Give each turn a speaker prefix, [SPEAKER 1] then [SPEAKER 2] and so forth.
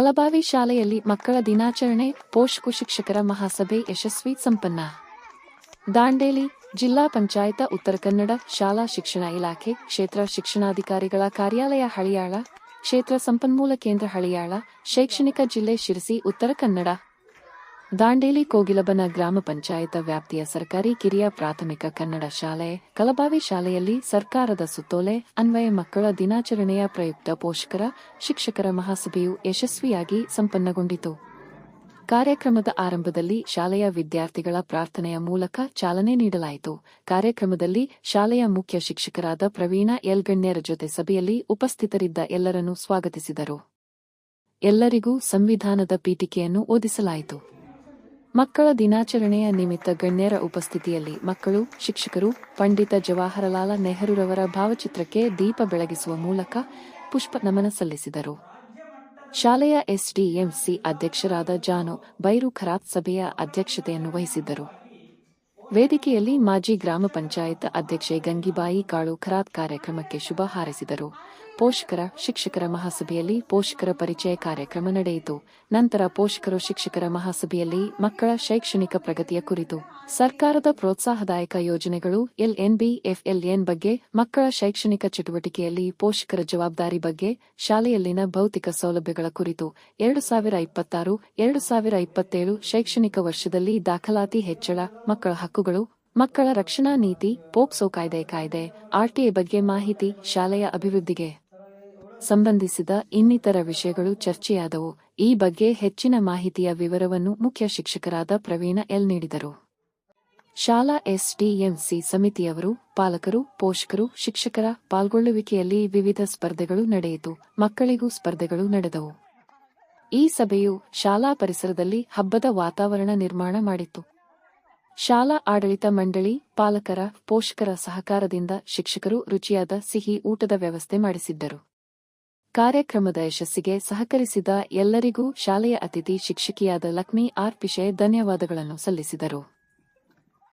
[SPEAKER 1] ಕಲಬಾವಿ ಶಾಲೆಯಲ್ಲಿ ಮಕ್ಕಳ ದಿನಾಚರಣೆ ಪೋಷಕ ಶಿಕ್ಷಕರ ಮಹಾಸಭೆ ಯಶಸ್ವಿ ಸಂಪನ್ನ. ದಾಂಡೇಲಿ ಜಿಲ್ಲಾ ಪಂಚಾಯತ ಉತ್ತರ ಕನ್ನಡ ಶಾಲಾ ಶಿಕ್ಷಣ ಇಲಾಖೆ ಕ್ಷೇತ್ರ ಶಿಕ್ಷಣಾಧಿಕಾರಿಗಳ ಕಾರ್ಯಾಲಯ ಹಳಿಯಾಳ, ಕ್ಷೇತ್ರ ಸಂಪನ್ಮೂಲ ಕೇಂದ್ರ ಹಳಿಯಾಳ, ಶೈಕ್ಷಣಿಕ ಜಿಲ್ಲೆ ಶಿರಸಿ, ಉತ್ತರ ಕನ್ನಡ. ದಾಂಡೇಲಿ ಕೋಗಿಲಬನ ಗ್ರಾಮ ಪಂಚಾಯತ ವ್ಯಾಪ್ತಿಯ ಸರ್ಕಾರಿ ಕಿರಿಯ ಪ್ರಾಥಮಿಕ ಕನ್ನಡ ಶಾಲೆ, ಕಲಬಾವಿ ಶಾಲೆಯಲ್ಲಿ ಸರ್ಕಾರದ ಸುತ್ತೋಲೆ, ಅನ್ವಯ ಮಕ್ಕಳ ದಿನಾಚರಣೆಯ ಪ್ರಯುಕ್ತ ಪೋಷಕರ, ಶಿಕ್ಷಕರ ಮಹಾಸಭೆಯು ಯಶಸ್ವಿಯಾಗಿ ಸಂಪನ್ನಗೊಂಡಿತು. ಕಾರ್ಯಕ್ರಮದ ಆರಂಭದಲ್ಲಿ ಶಾಲೆಯ ವಿದ್ಯಾರ್ಥಿಗಳ ಪ್ರಾರ್ಥನೆಯ ಮೂಲಕ ಚಾಲನೆ ನೀಡಲಾಯಿತು. ಕಾರ್ಯಕ್ರಮದಲ್ಲಿ ಶಾಲೆಯ ಮುಖ್ಯ ಶಿಕ್ಷಕರಾದ ಪ್ರವೀಣ ಎಲ್ ಗಣ್ಯರ ಜೊತೆ ಸಭೆಯಲ್ಲಿ ಉಪಸ್ಥಿತರಿದ್ದ ಎಲ್ಲರನ್ನು ಸ್ವಾಗತಿಸಿದರು. ಎಲ್ಲರಿಗೂ ಸಂವಿಧಾನದ ಪೀಠಿಕೆಯನ್ನು ಓದಿಸಲಾಯಿತು. ಮಕ್ಕಳ ದಿನಾಚರಣೆಯ ನಿಮಿತ್ತ ಗಣ್ಯರ ಉಪಸ್ಥಿತಿಯಲ್ಲಿ ಮಕ್ಕಳು, ಶಿಕ್ಷಕರು, ಪಂಡಿತ ಜವಾಹರಲಾಲ ನೆಹರೂರವರ ಭಾವಚಿತ್ರಕ್ಕೆ ದೀಪ ಬೆಳಗಿಸುವ ಮೂಲಕ ಪುಷ್ಪ ನಮನ ಸಲ್ಲಿಸಿದರು. ಶಾಲೆಯ ಎಸ್ಡಿಎಂಸಿ ಅಧ್ಯಕ್ಷರಾದ ಜಾನು ಬೈರು ಖರಾತ್ ಸಭೆಯ ಅಧ್ಯಕ್ಷತೆಯನ್ನು ವಹಿಸಿದ್ದರು. ವೇದಿಕೆಯಲ್ಲಿ ಮಾಜಿ ಗ್ರಾಮ ಪಂಚಾಯತ್ ಅಧ್ಯಕ್ಷೆ ಗಂಗಿಬಾಯಿ ಕಾಳು ಖರಾತ್ ಕಾರ್ಯಕ್ರಮಕ್ಕೆ ಶುಭ ಹಾರೈಸಿದರು. ಪೋಷಕರ, ಶಿಕ್ಷಕರ ಮಹಾಸಭೆಯಲ್ಲಿ ಪೋಷಕರ ಪರಿಚಯ ಕಾರ್ಯಕ್ರಮ ನಡೆಯಿತು. ನಂತರ ಪೋಷಕರು, ಶಿಕ್ಷಕರ ಮಹಾಸಭೆಯಲ್ಲಿ ಮಕ್ಕಳ ಶೈಕ್ಷಣಿಕ ಪ್ರಗತಿಯ ಕುರಿತು ಸರ್ಕಾರದ ಪ್ರೋತ್ಸಾಹದಾಯಕ ಯೋಜನೆಗಳು ಎಲ್ಎನ್ಬಿ, ಎಫ್ಎಲ್ಎನ್ ಬಗ್ಗೆ, ಮಕ್ಕಳ ಶೈಕ್ಷಣಿಕ ಚಟುವಟಿಕೆಯಲ್ಲಿ ಪೋಷಕರ ಜವಾಬ್ದಾರಿ ಬಗ್ಗೆ, ಶಾಲೆಯಲ್ಲಿನ ಭೌತಿಕ ಸೌಲಭ್ಯಗಳ ಕುರಿತು ಎರಡು ಸಾವಿರ ಇಪ್ಪತ್ತಾರು, ಎರಡು ಸಾವಿರ ಇಪ್ಪತ್ತೇಳು ಶೈಕ್ಷಣಿಕ ವರ್ಷದಲ್ಲಿ ದಾಖಲಾತಿ ಹೆಚ್ಚಳ, ಮಕ್ಕಳ ಹಕ್ಕುಗಳು, ಮಕ್ಕಳ ರಕ್ಷಣಾ ನೀತಿ ಪೋಕ್ಸೋ ಕಾಯ್ದೆ ಕಾಯ್ದೆ ಆರ್ಟಿಎ ಬಗ್ಗೆ ಮಾಹಿತಿ, ಶಾಲೆಯ ಅಭಿವೃದ್ಧಿಗೆ ಸಂಬಂಧಿಸಿದ ಇನ್ನಿತರ ವಿಷಯಗಳು ಚರ್ಚೆಯಾದವು. ಈ ಬಗ್ಗೆ ಹೆಚ್ಚಿನ ಮಾಹಿತಿಯ ವಿವರವನ್ನು ಮುಖ್ಯ ಶಿಕ್ಷಕರಾದ ಪ್ರವೀಣ ಎಲ್ ನೀಡಿದರು. ಶಾಲಾ ಎಸ್ಡಿಎಂಸಿ ಸಮಿತಿಯವರು, ಪಾಲಕರು, ಪೋಷಕರು, ಶಿಕ್ಷಕರ ಪಾಲ್ಗೊಳ್ಳುವಿಕೆಯಲ್ಲಿ ವಿವಿಧ ಸ್ಪರ್ಧೆಗಳು ನಡೆಯಿತು. ಮಕ್ಕಳಿಗೂ ಸ್ಪರ್ಧೆಗಳು ನಡೆದವು. ಈ ಸಭೆಯು ಶಾಲಾ ಪರಿಸರದಲ್ಲಿ ಹಬ್ಬದ ವಾತಾವರಣ ನಿರ್ಮಾಣ ಮಾಡಿತ್ತು. ಶಾಲಾ ಆಡಳಿತ ಮಂಡಳಿ ಪಾಲಕರ, ಪೋಷಕರ ಸಹಕಾರದಿಂದ ಶಿಕ್ಷಕರು ರುಚಿಯಾದ ಸಿಹಿ ಊಟದ ವ್ಯವಸ್ಥೆ ಮಾಡಿಸಿದ್ದರು. ಕಾರ್ಯಕ್ರಮದ ಯಶಸ್ಸಿಗೆ ಸಹಕರಿಸಿದ ಎಲ್ಲರಿಗೂ ಶಾಲೆಯ ಅತಿಥಿ ಶಿಕ್ಷಕಿಯಾದ ಲಕ್ಷ್ಮೀ ಆರ್ ಪಿಶೆ ಧನ್ಯವಾದಗಳನ್ನು ಸಲ್ಲಿಸಿದರು.